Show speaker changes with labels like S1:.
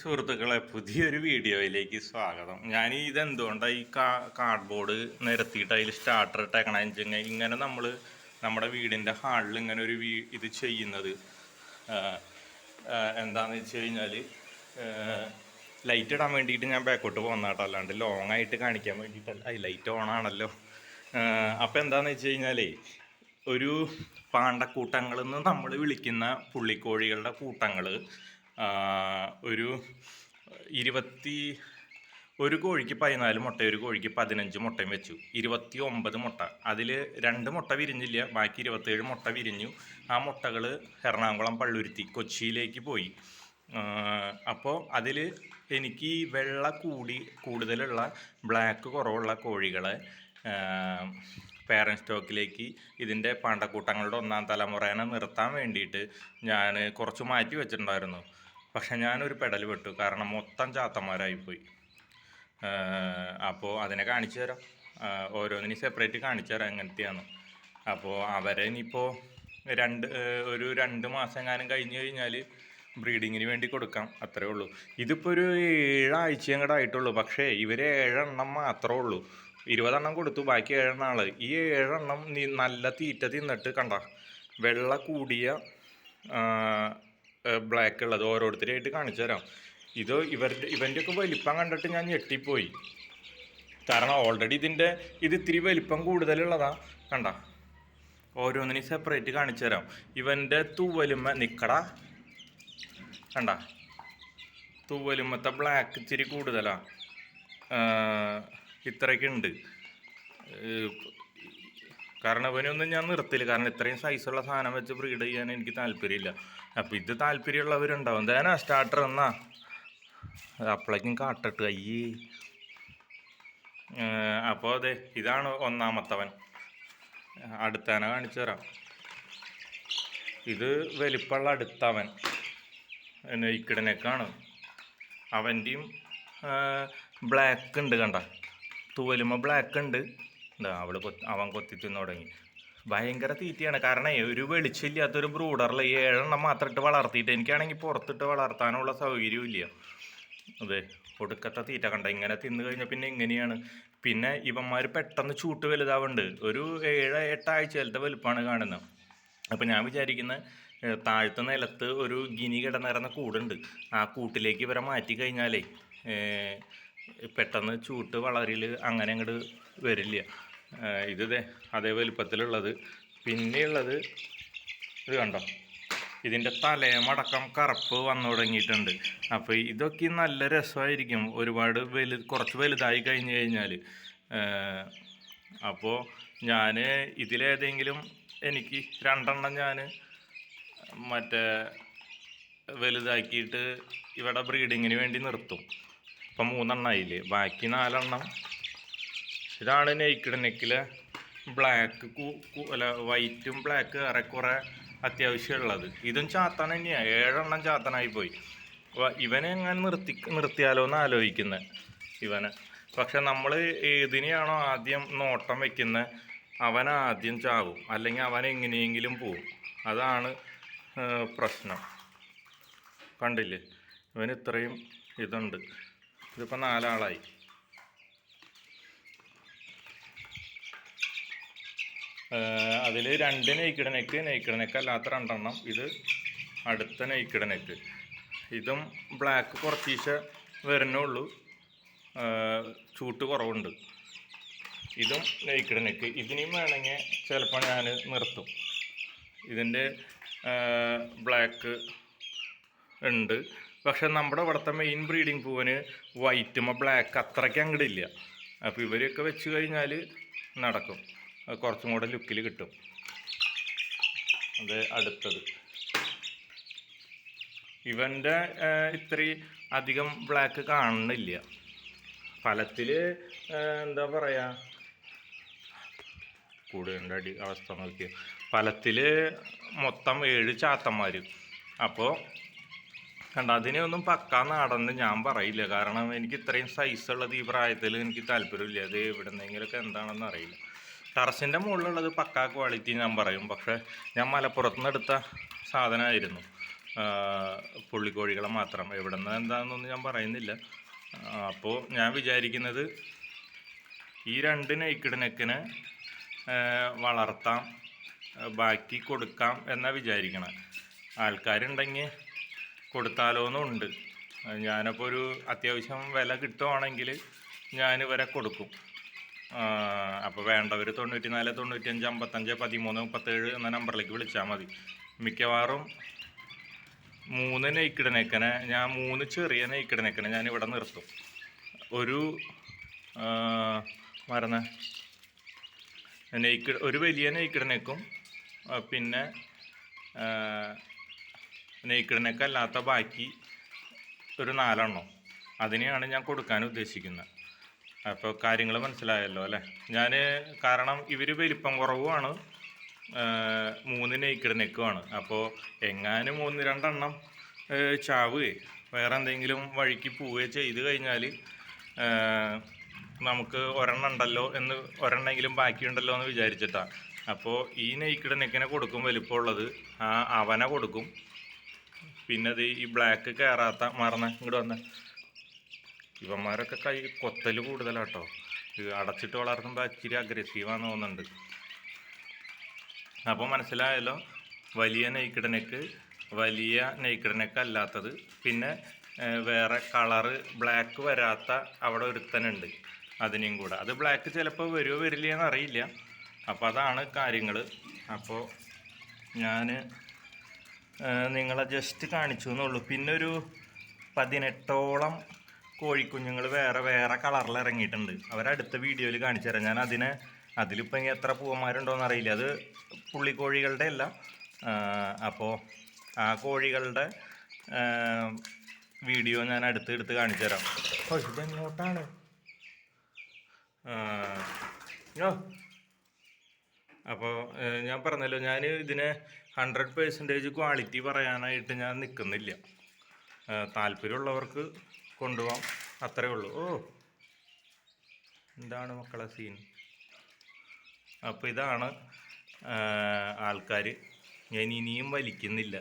S1: സുഹൃത്തുക്കളെ പുതിയൊരു വീഡിയോയിലേക്ക് സ്വാഗതം. ഞാൻ ഇതെന്തുകൊണ്ടാണ് ഈ കാ കാർഡ്ബോർഡ് നിരത്തിയിട്ട് അതിൽ സ്റ്റാർട്ടർ ഇട്ടേക്കണ ഇങ്ങനെ നമ്മൾ നമ്മുടെ വീടിന്റെ ഹാളിൽ ഇങ്ങനെ ഒരു വീ ഇത് ചെയ്യുന്നത്. എന്താണെന്ന് വെച്ച് കഴിഞ്ഞാൽ ലൈറ്റ് ഇടാൻ വേണ്ടിയിട്ട് ഞാൻ ബാക്കോട്ട് പോകുന്നതാട്ടോ അല്ലാണ്ട് ലോങ് ആയിട്ട് കാണിക്കാൻ വേണ്ടിയിട്ടല്ല ഐ ലൈറ്റ് ഓൺ ആണല്ലോ. അപ്പോൾ എന്താണെന്ന് വെച്ച് കഴിഞ്ഞാലേ ഒരു പാണ്ടക്കൂട്ടങ്ങളിൽ നിന്ന് നമ്മൾ വിളിക്കുന്ന പുള്ളിക്കോഴികളുടെ കൂട്ടങ്ങൾ ഒരു ഇരുപത്തി ഒരു കോഴിക്ക് പതിനാല് മുട്ട ഒരു കോഴിക്ക് പതിനഞ്ച് മുട്ടയും വെച്ചു. ഇരുപത്തി ഒമ്പത് മുട്ട. അതിൽ രണ്ട് മുട്ട വിരിഞ്ഞില്ല ബാക്കി ഇരുപത്തേഴ് മുട്ട വിരിഞ്ഞു. ആ മുട്ടകൾ എറണാകുളം പള്ളുരുത്തി കൊച്ചിയിലേക്ക് പോയി. അപ്പോൾ അതിൽ എനിക്ക് വെള്ള കൂടി കൂടുതലുള്ള ബ്ലാക്ക് കുറവുള്ള കോഴികളെ പേരന്റ് സ്റ്റോക്കിലേക്ക് ഇതിന്റെ പാണ്ടക്കൂട്ടങ്ങളുടെ ഒന്നാം തലമുറേനെ നിർത്താൻ വേണ്ടിയിട്ട് ഞാൻ കുറച്ച് മാറ്റി വെച്ചിട്ടുണ്ടായിരുന്നു. പക്ഷെ ഞാനൊരു പെടൽ വിട്ടു കാരണം മൊത്തം ചാത്തന്മാരായിപ്പോയി. അപ്പോൾ അതിനെ കാണിച്ചു തരാം. ഓരോന്നിനും സെപ്പറേറ്റ് കാണിച്ചു തരാം എങ്ങനത്തെയാണ് അപ്പോൾ അവരെ ഇനിയിപ്പോൾ രണ്ട് ഒരു രണ്ട് മാസം എങ്ങാനും കഴിഞ്ഞ് കഴിഞ്ഞാൽ ബ്രീഡിങ്ങിന് വേണ്ടി കൊടുക്കാം. അത്രേ ഉള്ളൂ. ഇതിപ്പോൾ ഒരു ഏഴാഴ്ച കൂടെ ആയിട്ടുള്ളൂ പക്ഷേ ഇവർ ഏഴെണ്ണം മാത്രമേ ഉള്ളൂ. ഇരുപതെണ്ണം കൊടുത്തു. ബാക്കി ഏഴെണ്ണം ആൾ ഈ ഏഴെണ്ണം നല്ല തീറ്റ തിന്നിട്ട് കണ്ട. വെള്ള കൂടിയ ബ്ലാക്ക് ഉള്ളത് ഓരോരുത്തരായിട്ട് കാണിച്ചു തരാം. ഇത് ഇവരുടെ ഇവന്റെയൊക്കെ വലിപ്പം കണ്ടിട്ട് ഞാൻ ഞെട്ടിപ്പോയി. കാരണം ഓൾറെഡി ഇതിന്റെ ഇത് ഇത്തിരി വലിപ്പം കൂടുതലുള്ളതാ. കണ്ട? ഓരോന്നിനും സെപ്പറേറ്റ് കാണിച്ചു തരാം. ഇവന്റെ തൂവലുമ നിക്കട. കണ്ട? തൂവലുമത്തെ ബ്ലാക്ക് ഇത്തിരി കൂടുതലാ. ഇത്രയൊക്കെ ഉണ്ട്. കാരണം ഇവനൊന്നും ഞാൻ നിർത്തില്ല കാരണം ഇത്രയും സൈസുള്ള സാധനം വെച്ച് ബ്രീഡ് ചെയ്യാൻ എനിക്ക് താല്പര്യമില്ല. അപ്പം ഇത് താല്പര്യമുള്ളവരുണ്ടാവും. എന്താ സ്റ്റാർട്ടർ എന്നാ. അപ്പോഴേക്കും കാട്ടിട്ട് അയ്യേ. അപ്പോൾ അതെ ഇതാണ് ഒന്നാമത്തവൻ. അടുത്തവനെ കാണിച്ചു തരാം. ഇത് വലിപ്പമുള്ള അടുത്തവൻ. ഇക്കിടനേക്കാണ് അവന്റെയും ബ്ലാക്ക് ഉണ്ട് കണ്ട. തൂവലുമ ബ്ലാക്ക് ഉണ്ട്. എന്താ കൊത്തി അവൻ കൊത്തി തിന്നു തുടങ്ങി. ഭയങ്കര തീറ്റയാണ്. കാരണം ഒരു വെളിച്ചില്ലാത്തൊരു ബ്രൂഡറിൽ ഏഴെണ്ണം മാത്രം ഇട്ട് വളർത്തിയിട്ട് എനിക്കാണെങ്കിൽ പുറത്തിട്ട് വളർത്താനുള്ള സൗകര്യവും ഇല്ല അതെ ഒടുക്കത്തെ തീറ്റ കണ്ട ഇങ്ങനെ തിന്നു കഴിഞ്ഞാൽ പിന്നെ എങ്ങനെയാണ്? പിന്നെ ഇവന്മാർ പെട്ടെന്ന് ചൂട്ട് വലുതാവുന്നുണ്ട് ഒരു ഏഴ് എട്ടാഴ്ചയിലത്തെ വലുപ്പമാണ് കാണുന്നത് അപ്പം ഞാൻ വിചാരിക്കുന്ന താഴ്ത്ത നിലത്ത് ഒരു ഗിനി കിടന്നിറന്ന കൂടുണ്ട്. ആ കൂട്ടിലേക്ക് ഇവരെ മാറ്റി കഴിഞ്ഞാലേ പെട്ടെന്ന് ചൂട്ട് വളരിൽ അങ്ങനെ അങ്ങോട്ട് വരില്ല. ഇത് അതേ വലുപ്പത്തിലുള്ളത്. പിന്നെയുള്ളത് ഇത് കണ്ടോ? ഇതിന്റെ തലയമടക്കം കറുപ്പ് വന്നു തുടങ്ങിയിട്ടുണ്ട്. അപ്പോൾ ഇതൊക്കെ നല്ല രസമായിരിക്കും. ഒരുപാട് വലു കുറച്ച് വലുതായി കഴിഞ്ഞ് കഴിഞ്ഞാൽ അപ്പോൾ ഞാൻ ഇതിലേതെങ്കിലും എനിക്ക് രണ്ടെണ്ണം ഞാൻ മറ്റേ വലുതാക്കിയിട്ട് ഇവിടെ ബ്രീഡിങ്ങിന് വേണ്ടി നിർത്തും. ഇപ്പം മൂന്നെണ്ണമായില്ലേ ബാക്കി നാലെണ്ണം ഇതാണ് നെയ്ക്കിഡ് നെക്കിലെ ബ്ലാക്ക് അല്ല വൈറ്റും ബ്ലാക്ക് ഏറെക്കുറെ അത്യാവശ്യമുള്ളത്. ഇതും ചാത്തൻ തന്നെയാണ് ഏഴെണ്ണം ചാത്തനായി പോയി ഇവനെ എങ്ങനെ നിർത്തി നിർത്തിയാലോ എന്ന് ആലോചിക്കുന്നത് ഇവനെ. പക്ഷെ നമ്മൾ ഏതിനെയാണോ ആദ്യം നോട്ടം വെക്കുന്നത് അവൻ ആദ്യം ചാവും. അല്ലെങ്കിൽ അവൻ എങ്ങനെയെങ്കിലും പോവും. അതാണ് പ്രശ്നം. കണ്ടില്ലേ? ഇവന് ഇത്രയും ഇതുണ്ട്. ഇതിപ്പോൾ നാലാളായി. അതിൽ രണ്ട് നെയ്ക്കിഡ് നെക്ക് നെയ്ക്കിഡ് നെക്ക് അല്ലാത്ത രണ്ടെണ്ണം. ഇത് അടുത്ത നെയ്ക്കിഡ് നെക്ക് ഇതും ബ്ലാക്ക് കുറച്ചീശ വരുന്നുള്ളൂ ചൂട്ട് കുറവുണ്ട്. ഇതും നെയ്ക്കിഡ് നെക്ക് ഇതിനെയും വേണമെങ്കിൽ ചിലപ്പോൾ ഞാൻ നിർത്തും. ഇതിന്റെ ബ്ലാക്ക് ഉണ്ട്. പക്ഷെ നമ്മുടെ ഇവിടുത്തെ മെയിൻ ബ്രീഡിംഗ് പൂവിന് വൈറ്റുമ ബ്ലാക്ക് അത്രയ്ക്ക് അങ്ങോട്ടില്ല അപ്പോൾ ഇവരെയൊക്കെ വെച്ച് കഴിഞ്ഞാൽ നടക്കും. കുറച്ചും കൂടെ ലുക്കിൽ കിട്ടും. അത് അടുത്തത്. ഇവന്റെ ഇത്രയും അധികം ബ്ലാക്ക് കാണുന്നില്ല ഫലത്തിൽ എന്താ പറയുക കൂടുതലിന്റെ അടി അവസ്ഥ നോക്കിയ. ഫലത്തിൽ മൊത്തം ഏഴ് ചാത്തന്മാർ അപ്പോൾ കണ്ട അതിനെ ഒന്നും പക്കാ നാടെന്ന് ഞാൻ പറയില്ല. കാരണം എനിക്ക് ഇത്രയും സൈസ് ഉള്ളത് ഈ പ്രായത്തിൽ എനിക്ക് താല്പര്യമില്ല. അത് എവിടെന്നെങ്കിലൊക്കെ എന്താണെന്ന് അറിയില്ല. ടെറസിന്റെ മുകളിലുള്ളത് പക്കാ ക്വാളിറ്റി ഞാൻ പറയും. പക്ഷേ ഞാൻ മലപ്പുറത്ത് നിന്ന് എടുത്ത സാധനമായിരുന്നു പുള്ളിക്കോഴികളെ മാത്രം. എവിടെ നിന്ന് എന്താണെന്നൊന്നും ഞാൻ പറയുന്നില്ല. അപ്പോൾ ഞാൻ വിചാരിക്കുന്നത് ഈ രണ്ട് നെയ്ക്കിടനക്കിനെ വളർത്താം ബാക്കി കൊടുക്കാം എന്നാണ് വിചാരിക്കണം. ആൾക്കാരുണ്ടെങ്കിൽ കൊടുത്താലോ കൊടുത്താലോന്നുണ്ട്. ഞാനപ്പോൾ ഒരു അത്യാവശ്യം വില കിട്ടുവാണെങ്കിൽ ഞാൻ ഇവരെ കൊടുക്കും. അപ്പോൾ വേണ്ടവർ തൊണ്ണൂറ്റി നാല് തൊണ്ണൂറ്റഞ്ച് അമ്പത്തഞ്ച് പതിമൂന്ന് മുപ്പത്തേഴ് എന്ന നമ്പറിലേക്ക് വിളിച്ചാൽ മതി. മിക്കവാറും മൂന്ന് നെയ്ക്കിട നെക്കനെ ഞാൻ മൂന്ന് ചെറിയ നെയ്ക്കിട നെക്കനെ ഞാൻ ഇവിടെ നിർത്തും. ഒരു മറന്ന. നെയ്ക്കിട ഒരു വലിയ നെയ്ക്കിട നെക്കും പിന്നെ നെയ്ക്കിട നെക്കല്ലാത്ത ബാക്കി ഒരു നാലെണ്ണം അതിനെയാണ് ഞാൻ കൊടുക്കാൻ ഉദ്ദേശിക്കുന്നത്. അപ്പോൾ കാര്യങ്ങൾ മനസ്സിലായല്ലോ അല്ലേ? ഞാൻ കാരണം ഇവർ വലിപ്പം കുറവുമാണ്. മൂന്ന് നെയ്ക്കിട നെക്കുമാണ് അപ്പോൾ എങ്ങാനും മൂന്ന് രണ്ടെണ്ണം ചാവുകയെ വേറെ എന്തെങ്കിലും വഴിക്ക് പോവുകയോ ചെയ്ത് കഴിഞ്ഞാൽ നമുക്ക് ഒരെണ്ണം ഉണ്ടല്ലോ എന്ന് ഒരെണ്ണെങ്കിലും ബാക്കിയുണ്ടല്ലോ എന്ന് വിചാരിച്ചിട്ടാണ് അപ്പോൾ ഈ നെയ്ക്കിട നെക്കിനെ കൊടുക്കും വലിപ്പമുള്ളത്. ആ അവനെ കൊടുക്കും. പിന്നെ അത് ഈ ബ്ലാക്ക് കയറാത്ത മറന്ന ഇങ്ങോട്ട് വന്ന. ഇവന്മാരൊക്കെ കൈ കൊത്തൽ കൂടുതലാട്ടോ. അടച്ചിട്ട് വളർത്തുമ്പോൾ ഇച്ചിരി അഗ്രസീവാന്ന് തോന്നുന്നുണ്ട്. അപ്പോൾ മനസ്സിലായല്ലോ വലിയ നെയ്ക്കിടനക്ക് വലിയ നെയ്ക്കിടനക്ക് അല്ലാത്തത്. പിന്നെ വേറെ കളറ് ബ്ലാക്ക് വരാത്ത അവിടെ ഒരുത്തനുണ്ട് അതിനെയും കൂടെ. അത് ബ്ലാക്ക് ചിലപ്പോൾ വരുമോ വരില്ല എന്നറിയില്ല അപ്പോൾ അതാണ് കാര്യങ്ങൾ അപ്പോൾ ഞാൻ നിങ്ങളെ ജസ്റ്റ് കാണിച്ചു എന്നുള്ളൂ. പിന്നെ ഒരു പതിനെട്ടോളം കോഴിക്കുഞ്ഞുങ്ങൾ വേറെ വേറെ കളറിൽ ഇറങ്ങിയിട്ടുണ്ട്. അവരടുത്ത വീഡിയോയിൽ കാണിച്ചു തരാം. ഞാൻ അതിനെ അതിലിപ്പോൾ എത്ര പൂവന്മാരുണ്ടോയെന്ന് അറിയില്ല. അത് പുള്ളിക്കോഴികളുടെ അല്ല. അപ്പോൾ ആ കോഴികളുടെ വീഡിയോ ഞാൻ അടുത്ത് എടുത്ത് കാണിച്ചു തരാം. ഇതെങ്ങോട്ടാണ് അപ്പോൾ ഞാൻ പറഞ്ഞല്ലോ ഞാൻ ഇതിനെ ഹൺഡ്രഡ് പേഴ്സന്റേജ് ക്വാളിറ്റി പറയാനായിട്ട് ഞാൻ നിൽക്കുന്നില്ല താല്പര്യമുള്ളവർക്ക് കൊണ്ടുപോകാം അത്രേ ഉള്ളൂ. ഓ. എന്താണ് മക്കളെ സീൻ അപ്പോൾ ഇതാണ് ആൾക്കാർ ഞാൻ ഇനിയും വലിക്കുന്നില്ല.